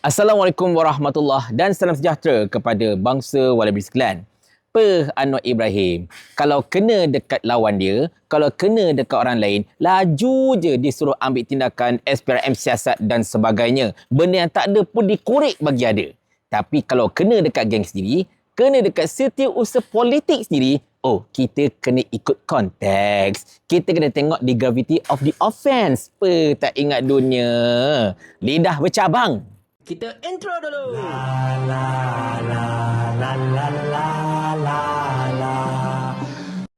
Assalamualaikum warahmatullahi dan salam sejahtera kepada bangsa Walabi sekalian. Per Anwar Ibrahim, kalau kena dekat lawan dia, kalau kena dekat orang lain, laju je disuruh ambil tindakan SPRM siasat dan sebagainya. Benda yang tak ada pun dikorek bagi ada. Tapi kalau kena dekat geng sendiri, kena dekat setiausaha politik sendiri, oh, kita kena ikut konteks. Kita kena tengok the gravity of the offence. Per tak ingat dunia. Lidah bercabang. Kita intro dulu.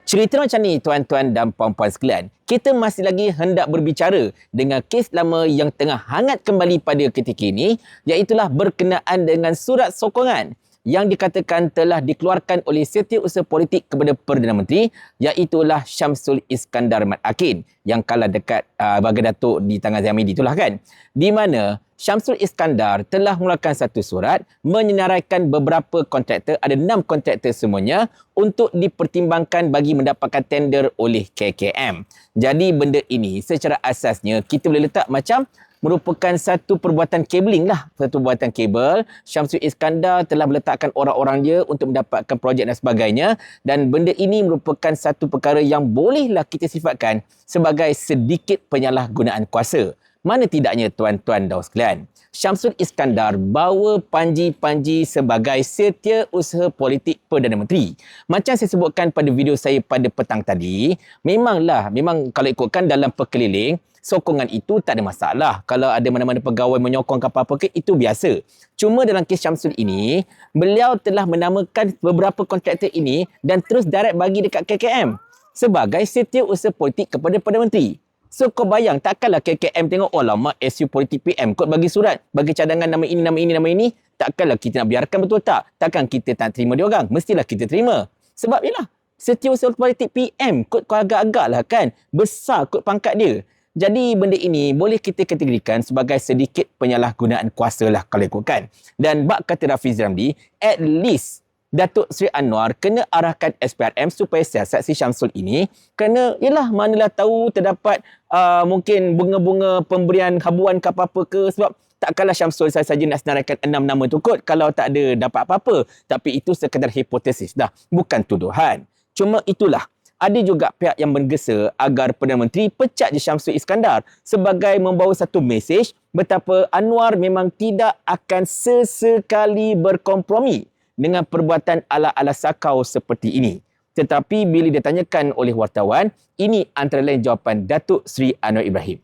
Cerita macam ni tuan-tuan dan puan-puan sekalian. Kita masih lagi hendak berbicara dengan kes lama yang tengah hangat kembali pada ketika ini iaitulah berkenaan dengan surat sokongan yang dikatakan telah dikeluarkan oleh setiausaha politik kepada Perdana Menteri iaitulah Syamsul Iskandar Mat Akin yang kalah dekat uh, Baga Datuk di tangan Zamidi itulah kan di mana Syamsul Iskandar telah mengeluarkan satu surat menyenaraikan beberapa kontraktor ada enam kontraktor semuanya untuk dipertimbangkan bagi mendapatkan tender oleh KKM. Jadi benda ini secara asasnya kita boleh letak macam merupakan satu perbuatan kabling lah. Satu perbuatan kabel. Syamsul Iskandar telah meletakkan orang-orang dia untuk mendapatkan projek dan sebagainya. Dan benda ini merupakan satu perkara yang bolehlah kita sifatkan sebagai sedikit penyalahgunaan kuasa. Mana tidaknya tuan-tuan dan sekalian. Syamsul Iskandar bawa Panji-Panji sebagai setiausaha politik Perdana Menteri. Macam saya sebutkan pada video saya pada petang tadi, memanglah, memang kalau ikutkan dalam perkeliling, sokongan itu tak ada masalah. Kalau ada mana-mana pegawai menyokong ke apa-apa ke, itu biasa. Cuma dalam kes Syamsul ini, beliau telah menamakan beberapa kontraktor ini dan terus direct bagi dekat KKM sebagai setiausaha politik kepada Perdana Menteri. So kau bayang takkanlah KKM tengok oh lama SU politik PM kau bagi surat bagi cadangan nama ini nama ini nama ini. Takkanlah kita nak biarkan betul tak? Takkan kita tak terima dia orang? Mestilah kita terima. Sebab ialah setiausaha politik PM kot kau agak-agak lah kan? Besar kot pangkat dia. Jadi benda ini boleh kita kategorikan sebagai sedikit penyalahgunaan kuasa lah kalau ikutkan. Dan bak kata Rafiz Ramli, at least Datuk Seri Anwar kena arahkan SPRM supaya siasat si Syamsul ini kerana yalah manalah tahu terdapat uh, mungkin bunga-bunga pemberian habuan ke apa-apa ke sebab takkanlah Syamsul saya saja nak senaraikan enam nama tu kot. Kalau tak ada dapat apa-apa tapi itu sekadar hipotesis dah bukan tuduhan. Cuma itulah ada juga pihak yang menggesa agar Perdana Menteri pecat je Syamsul Iskandar sebagai membawa satu mesej betapa Anwar memang tidak akan sesekali berkompromi dengan perbuatan ala-ala sakau seperti ini. Tetapi bila ditanyakan oleh wartawan, ini antara lain jawapan Datuk Seri Anwar Ibrahim.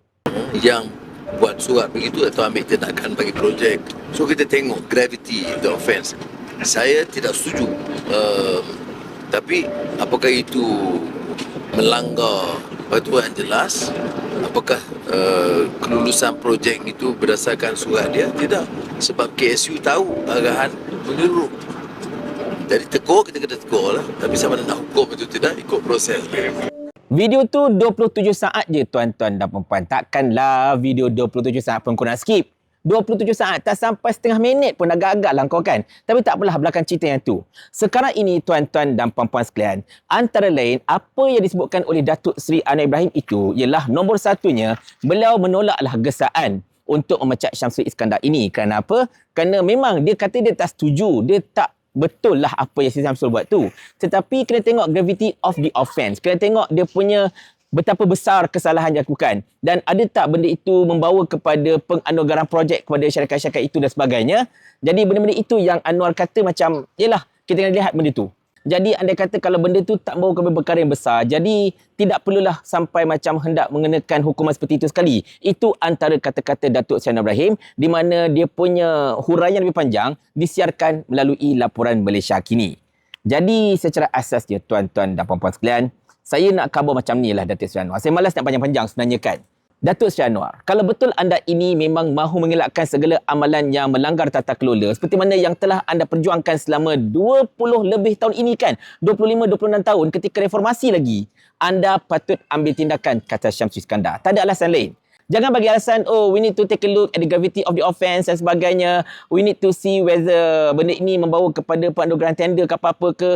Yang buat surat begitu atau ambil tindakan bagi projek. So kita tengok gravity the offence. Saya tidak setuju. Uh, tapi apakah itu melanggar peraturan jelas? Apakah uh, kelulusan projek itu berdasarkan surat dia? Tidak. Sebab KSU tahu arahan menyeluruh. Jadi tegur kita kena tegur lah. Tapi sama ada nak hukum itu tidak ikut proses. Video tu 27 saat je tuan-tuan dan puan-puan. Takkanlah video 27 saat pun kau nak skip. 27 saat tak sampai setengah minit pun agak-agak lah kau kan. Tapi tak apalah belakang cerita yang tu. Sekarang ini tuan-tuan dan puan-puan sekalian, antara lain apa yang disebutkan oleh Datuk Seri Anwar Ibrahim itu ialah nombor satunya beliau menolaklah gesaan untuk memecat Syamsul Iskandar ini. Kerana apa? Kerana memang dia kata dia tak setuju. Dia tak betul lah apa yang si Syamsul buat tu. Tetapi kena tengok gravity of the offence. Kena tengok dia punya betapa besar kesalahan yang dilakukan dan ada tak benda itu membawa kepada penganugeraan projek kepada syarikat-syarikat itu dan sebagainya. Jadi benda-benda itu yang Anwar kata macam, yalah kita kena lihat benda tu. Jadi anda kata kalau benda tu tak membawa kepada perkara yang besar, jadi tidak perlulah sampai macam hendak mengenakan hukuman seperti itu sekali. Itu antara kata-kata Datuk Syahna Ibrahim di mana dia punya huraian lebih panjang disiarkan melalui laporan Malaysia kini. Jadi secara asasnya tuan-tuan dan puan-puan sekalian, saya nak khabar macam ni lah Datuk Sri Anwar. Saya malas nak panjang-panjang sebenarnya kan. Datuk Sri Anwar, kalau betul anda ini memang mahu mengelakkan segala amalan yang melanggar tata kelola seperti mana yang telah anda perjuangkan selama 20 lebih tahun ini kan, 25-26 tahun ketika reformasi lagi, anda patut ambil tindakan, kata Syamsul Iskandar. Tak ada alasan lain. Jangan bagi alasan, oh we need to take a look at the gravity of the offence dan sebagainya. We need to see whether benda ini membawa kepada penganugeraan tender ke apa-apa ke.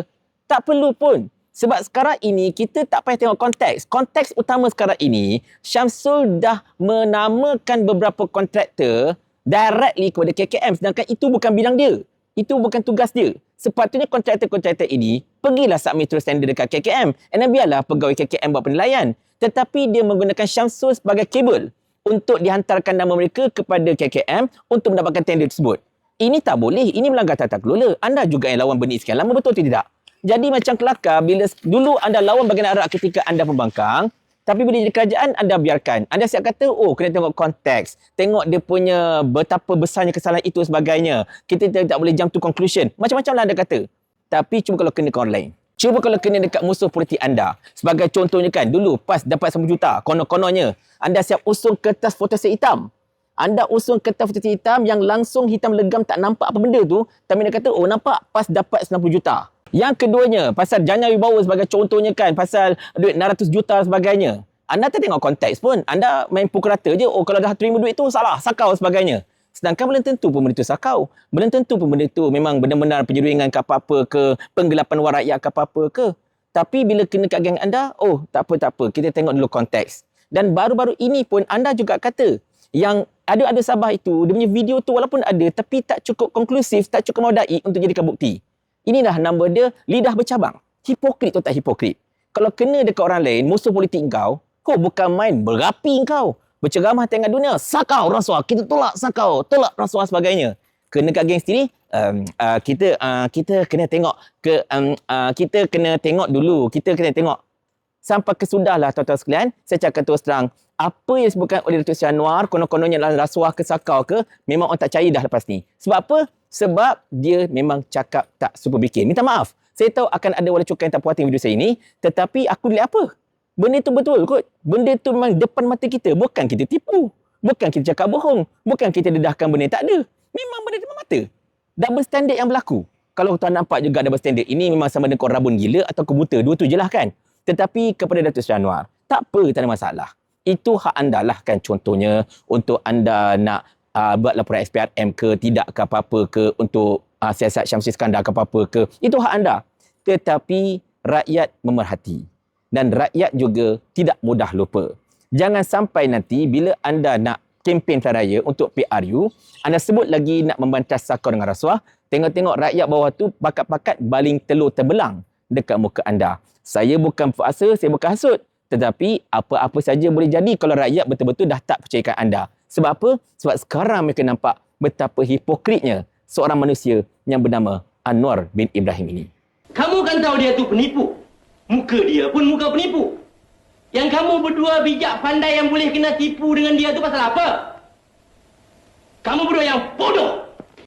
Tak perlu pun. Sebab sekarang ini kita tak payah tengok konteks. Konteks utama sekarang ini, Syamsul dah menamakan beberapa kontraktor directly kepada KKM sedangkan itu bukan bidang dia. Itu bukan tugas dia. Sepatutnya kontraktor-kontraktor ini pergilah submit terus tender dekat KKM and then biarlah pegawai KKM buat penilaian. Tetapi dia menggunakan Syamsul sebagai kabel untuk dihantarkan nama mereka kepada KKM untuk mendapatkan tender tersebut. Ini tak boleh. Ini melanggar tata kelola. Anda juga yang lawan benih sekian lama betul atau tidak? Jadi macam kelakar bila dulu anda lawan bagian arak ketika anda pembangkang, tapi bila jadi kerajaan anda biarkan. Anda siap kata, oh kena tengok konteks. Tengok dia punya betapa besarnya kesalahan itu sebagainya. Kita tak boleh jump to conclusion. Macam-macam lah anda kata. Tapi cuma kalau kena ke orang lain. Cuba kalau kena dekat musuh politik anda. Sebagai contohnya kan, dulu PAS dapat 10 juta. Konon-kononnya. Anda siap usung kertas fotoset hitam. Anda usung kertas fotoset hitam yang langsung hitam legam tak nampak apa benda tu. Tapi dia kata, oh nampak PAS dapat 90 juta. Yang keduanya, pasal Jana Wibawa sebagai contohnya kan, pasal duit 600 juta sebagainya. Anda tak tengok konteks pun. Anda main pukul rata je, oh kalau dah terima duit tu salah, sakau sebagainya. Sedangkan belum tentu pun benda tu sakau. Belum tentu pun benda tu memang benar-benar penyeruingan ke apa-apa ke, penggelapan wang rakyat ke apa-apa ke. Tapi bila kena kat geng anda, oh tak apa, tak apa. Kita tengok dulu konteks. Dan baru-baru ini pun anda juga kata yang ada-ada Sabah itu, dia punya video tu walaupun ada tapi tak cukup konklusif, tak cukup maudai untuk jadikan bukti. Inilah nama dia lidah bercabang. Hipokrit atau tak hipokrit? Kalau kena dekat orang lain, musuh politik kau, kau bukan main berapi kau. Berceramah tengah dunia, sakau rasuah. Kita tolak sakau, tolak rasuah sebagainya. Kena kat geng sendiri, um, uh, kita uh, kita kena tengok ke um, uh, kita kena tengok dulu. Kita kena tengok sampai kesudahlah tuan-tuan sekalian, saya cakap terus terang, apa yang disebutkan oleh Datuk Seri Anwar, konon-kononnya adalah rasuah ke sakau ke, memang orang tak percaya dah lepas ni. Sebab apa? Sebab dia memang cakap tak super bikin. Minta maaf. Saya tahu akan ada wala cukai yang tak puas hati video saya ini, tetapi aku lihat apa? Benda tu betul kot. Benda tu memang depan mata kita. Bukan kita tipu. Bukan kita cakap bohong. Bukan kita dedahkan benda tak ada. Memang benda depan mata. Double standard yang berlaku. Kalau tuan nampak juga double standard, ini memang sama dengan kau rabun gila atau kau buta. Dua tu je lah kan. Tetapi kepada Datuk Seri Anwar, tak apa, tak ada masalah. Itu hak anda lah kan contohnya untuk anda nak uh, buat laporan SPRM ke tidak ke apa-apa ke untuk uh, siasat Syamsul Iskandar ke apa-apa ke. Itu hak anda. Tetapi rakyat memerhati. Dan rakyat juga tidak mudah lupa. Jangan sampai nanti bila anda nak kempen raya untuk PRU anda sebut lagi nak membantah sakau dengan rasuah tengok-tengok rakyat bawah tu pakat-pakat baling telur terbelang dekat muka anda. Saya bukan puasa saya bukan hasut tetapi apa-apa saja boleh jadi kalau rakyat betul-betul dah tak percayakan anda sebab apa? Sebab sekarang mereka nampak betapa hipokritnya seorang manusia yang bernama Anwar bin Ibrahim ini. Kamu kan tahu dia tu penipu. Muka dia pun muka penipu. Yang kamu berdua bijak pandai yang boleh kena tipu dengan dia tu pasal apa? Kamu berdua yang bodoh.